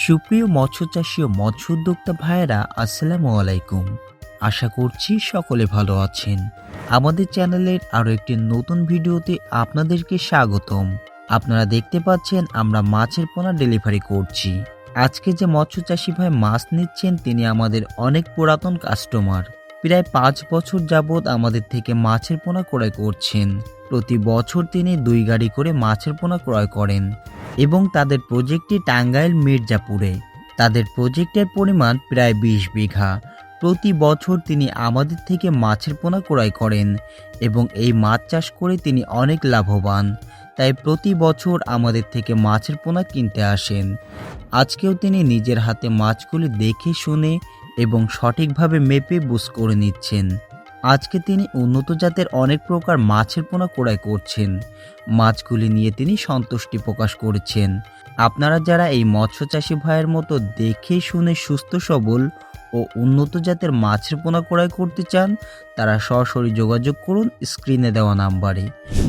সুপ্রিয় মৎস্য চাষী ও মৎস্য উদ্যোক্তা ভাইয়েরা, আসসালামু আলাইকুম। আশা করছি সকলে ভালো আছেন। আমাদের চ্যানেলের আরও একটি নতুন ভিডিওতে আপনাদেরকে স্বাগতম। আপনারা দেখতে পাচ্ছেন, আমরা মাছের পোনা ডেলিভারি করছি। আজকে যে মৎস্যচাষী ভাই মাছ নিচ্ছেন, তিনি আমাদের অনেক পুরাতন কাস্টমার। প্রায় পাঁচ বছর যাবৎ আমাদের থেকে মাছের পোনা ক্রয় করছেন। প্রতি বছর তিনি দুই গাড়ি করে মাছের পোনা ক্রয় করেন। এবং তাদের প্রজেক্টটি টাঙ্গাইল মির্জাপুরে। তাদের প্রজেক্টের পরিমাণ প্রায় বিশ বিঘা। প্রতি বছর তিনি আমাদের থেকে মাছের পোনা ক্রয় করেন এবং এই মাছ চাষ করে তিনি অনেক লাভবান। তাই প্রতি বছর আমাদের থেকে মাছের পোনা কিনতে আসেন। আজকেও তিনি নিজের হাতে মাছগুলি দেখে শুনে এবং সঠিকভাবে মেপে বুঝ করে নিচ্ছেন। আজকে তিনি উন্নত জাতের অনেক প্রকার মাছের পোনা ক্রয় করছেন। মাছগুলি নিয়ে তিনি সন্তুষ্টি প্রকাশ করেছেন। আপনারা যারা এই মৎস্য চাষি ভাইয়ের মতো দেখে শুনে সুস্থ, সবল ও উন্নত জাতের মাছের পোনা ক্রয় করতে চান, তারা সরাসরি যোগাযোগ করুন স্ক্রিনে দেওয়া নাম্বারে।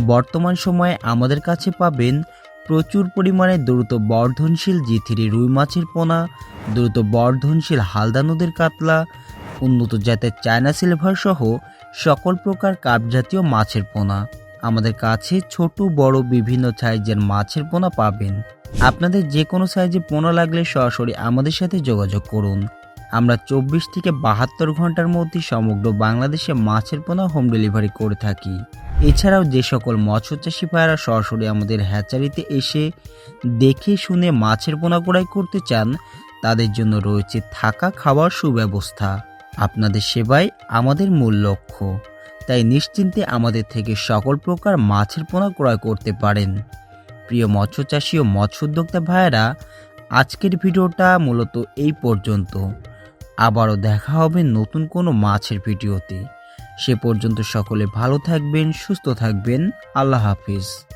বর্তমান সময়ে আমাদের কাছে পাবেন প্রচুর পরিমাণে দ্রুত বর্ধনশীল জি থ্রি রুই মাছের পোনা, দ্রুত বর্ধনশীল হালদা নদীর কাতলা উন্নত জাতের চায়না সিলভার সহ সকল প্রকার কাপ জাতীয় মাছের পোনা। আমাদের কাছে ছোট, বড়, বিভিন্ন সাইজের মাছের পোনা পাবেন। আপনাদের যে কোনো সাইজে পোনা লাগলে সরাসরি আমাদের সাথে যোগাযোগ করুন। আমরা চব্বিশ থেকে বাহাত্তর ঘণ্টার মধ্যে সমগ্র বাংলাদেশে মাছের পোনা হোম ডেলিভারি করে থাকি। এছাড়াও যে সকল মৎস্যচাষী ভাইয়েরা সরাসরি আমাদের হ্যাচারিতে এসে দেখে শুনে মাছের পোনা ক্রয় করতে চান, তাদের জন্য রয়েছে থাকা খাওয়ার সুব্যবস্থা। আপনাদের সেবাই আমাদের মূল লক্ষ্য। তাই নিশ্চিন্তে আমাদের থেকে সকল প্রকার মাছের পোনা ক্রয় করতে পারেন। প্রিয় মৎস্য মৎস্যচাষী ও মৎস্য উদ্যোক্তা ভাইয়েরা, আজকের ভিডিওটা মূলত এই পর্যন্ত। আবারও দেখা হবে নতুন কোনো মাছের ভিডিওতে। সে পর্যন্ত সকলে ভালো থাকবেন, সুস্থ থাকবেন। আল্লাহ হাফিজ।